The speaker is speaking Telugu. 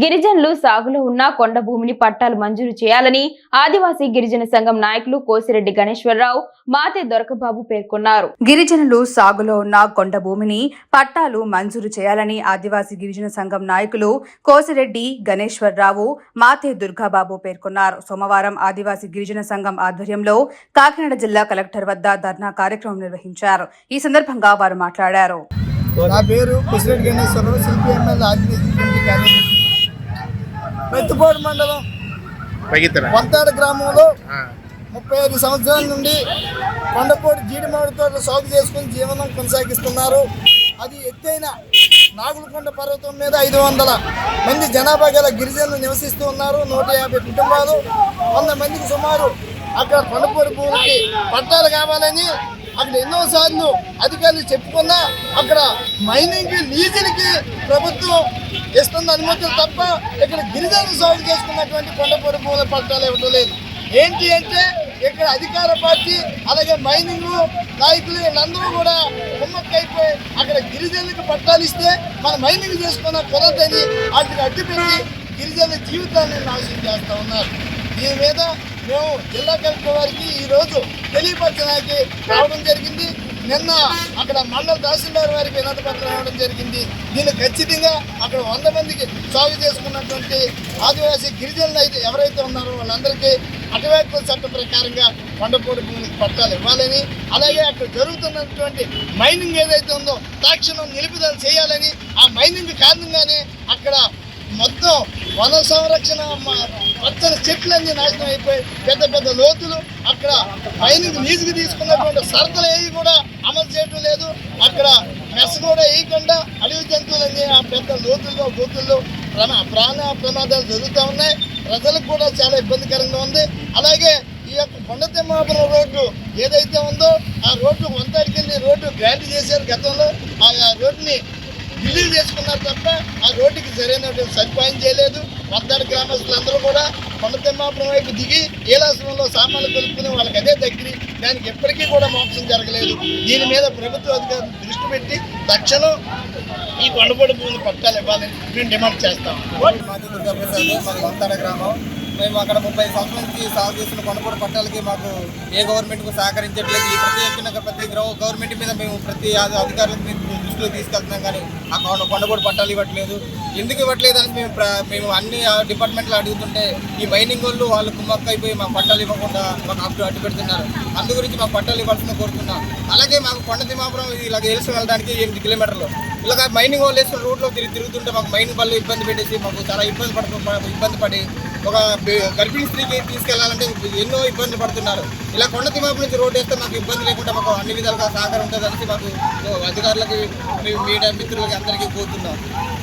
గిరిజనులు సాగులో ఉన్న కొండ భూమిని పట్టాలు మంజూరు చేయాలని ఆదివాసీ గిరిజన సంఘం నాయకులు కోసిరెడ్డి గణేశ్వరరావు మాతే దొరకబాబు పేర్కొన్నారు. గిరిజనులు సాగులో ఉన్న కొండ భూమిని పట్టాలు మంజూరు చేయాలని ఆదివాసీ గిరిజన సంఘం నాయకులు కోసిరెడ్డి గణేశ్వరరావు మాతే దుర్గాబాబు పేర్కొన్నారు. సోమవారం ఆదివాసీ గిరిజన సంఘం ఆధ్వర్యంలో కాకినాడ జిల్లా కలెక్టర్ వద్ద ధర్నా కార్యక్రమం నిర్వహించారు. ఈ సందర్భంగా వారు మాట్లాడారు. నా పేరు ప్రెసిడెంట్ గణేశ్వరరావు శిల్పి ఎమ్మెల్యే ఆదివాసీ మెత్తుపాడు మండలం వంతాడ గ్రామంలో ముప్పై ఐదు సంవత్సరాల నుండి కొండపోటు జీడి మామిడి తోటలు సాగు చేసుకుని జీవనం కొనసాగిస్తున్నారు. అది ఎత్తైన నాగులకొండ పర్వతం మీద ఐదు వందల మంది జనాభా గల గిరిజనులు నివసిస్తూ ఉన్నారు. నూట యాభై కుటుంబాలు వంద మందికి సుమారు అక్కడ కొండపోటు భూమికి పట్టాలు కావాలని అక్కడ ఎన్నోసార్లు అధికారులు చెప్పుకున్నా అక్కడ మైనింగ్ లీజులకి ప్రభుత్వం ఇస్తున్న అనుమతులు తప్ప ఇక్కడ గిరిజనులు సాగు చేసుకున్నటువంటి కొండపూర మూల పట్టాలు ఇవ్వడం లేదు. ఏంటి అంటే ఇక్కడ అధికార పార్టీ అలాగే మైనింగ్ నాయకులు వీళ్ళందరూ కూడా కుమ్మక్కైపోయి అక్కడ గిరిజనులకు పట్టాలు ఇస్తే మన మైనింగ్ చేసుకున్న కుదరదని వాటిని అడ్డుపెట్టి గిరిజనుల జీవితాన్ని నాశనం చేస్తూ ఉన్నారు. దీని మీద మేము జిల్లా కలెక్టర్ వారికి ఈరోజు తెలియపరచడానికి రావడం జరిగింది. నిన్న అక్కడ మండల తహసీల్దార్ వారికి వినతి పత్రం ఇవ్వడం జరిగింది. దీన్ని ఖచ్చితంగా అక్కడ వంద మందికి సాగు చేసుకున్నటువంటి ఆదివాసీ గిరిజనులు అయితే ఎవరైతే ఉన్నారో వాళ్ళందరికీ అటవైపుల చట్టం ప్రకారంగా కొండపూడి భూమికి పట్టాలు ఇవ్వాలని అలాగే అక్కడ జరుగుతున్నటువంటి మైనింగ్ ఏదైతే ఉందో తక్షణం నిలుపుదల చేయాలని ఆ మైనింగ్ కారణంగానే అక్కడ మొత్తం వన సంరక్షణ పచ్చని చెట్లన్నీ నాశనం అయిపోయి పెద్ద పెద్ద లోతులు. అక్కడ పైన లీజుకి తీసుకున్నటువంటి సరకులు ఏవి కూడా అమలు చేయడం లేదు. అక్కడ మెస్ కూడా వేయకుండా అడవి జంతువులన్నీ ఆ పెద్ద లోతుల్లో గోతుల్లో ప్రమా ప్రాణ ప్రమాదాలు జరుగుతూ ఉన్నాయి. ప్రజలకు కూడా చాలా ఇబ్బందికరంగా ఉంది. అలాగే ఈ యొక్క కొండ తిమ్మాపురం రోడ్డు ఏదైతే ఉందో ఆ రోడ్డు వంతడికెళ్ళి రోడ్డు గ్రాంట్ చేశారు గతంలో. ఆ రోడ్డుని బిల్లులు చేసుకున్నారు తప్ప ఆ రోడ్డుకి సరైనటువంటి కూడా వైపు దిగి ఏలాసనంలో సామాన్లు కొనుక్కుని వాళ్ళకి అదే దగ్గర. దానికి ఎప్పటికీ కూడా మోక్షం జరగలేదు. దీని మీద ప్రభుత్వ అధికారులు దృష్టి పెట్టి తక్షణం ఈ కొండపొడి భూమిని పట్టాలు ఇవ్వాలని మేము డిమాండ్ చేస్తాం. గ్రామం మేము అక్కడ ముప్పై సంవత్సరాల నుంచి సాగు చేస్తున్న కొండపూడి పట్టాలకి మాకు ఏ గవర్నమెంట్కు సహకరించట్లేదు. ఈ ప్రతి ఎక్కిన ప్రతి గవర్నమెంట్ మీద మేము ప్రతి అధి- అధికారులకు మేము తీసుకెళ్తున్నాం కానీ ఆ కొండపూడి పట్టాలు ఇవ్వట్లేదు. ఎందుకు ఇవ్వట్లేదు అని మేము మేము అన్ని డిపార్ట్మెంట్లు అడుగుతుంటే ఈ మైనింగ్ వాళ్ళు వాళ్ళు కుమ్మక్క అయిపోయి మాకు పట్టాలు ఇవ్వకుండా మాకు అప్పుడు అడ్డు పెడుతున్నారు. అందు గురించి మాకు పట్టాలు ఇవ్వాల్సిన కోరుతున్నాం అలాగే మాకు కొండ తిమ్మాపురం ఇలాగ వేసి వెళ్ళడానికి ఎనిమిది కిలోమీటర్లు. ఇలాగ మైనింగ్ వాళ్ళు వేసిన రూట్లో తిరిగి తిరుగుతుంటే మాకు మైనింగ్ వాళ్ళు ఇబ్బంది పెట్టేసి మాకు చాలా ఇబ్బంది పడుతు ఇబ్బంది పడి ఒక గర్భిణీ స్త్రీకి తీసుకెళ్ళాలంటే ఎన్నో ఇబ్బందులు పడుతున్నారు. ఇలా కొండ తిమాపు నుంచి రోడ్డు వేస్తే మాకు ఇబ్బంది లేకుండా మాకు అన్ని విధాలుగా సహకారం ఉంటుంది అనేసి మాకు అధికారులకి మీ మీడియా మిత్రులకి అందరికీ కోరుతున్నాం.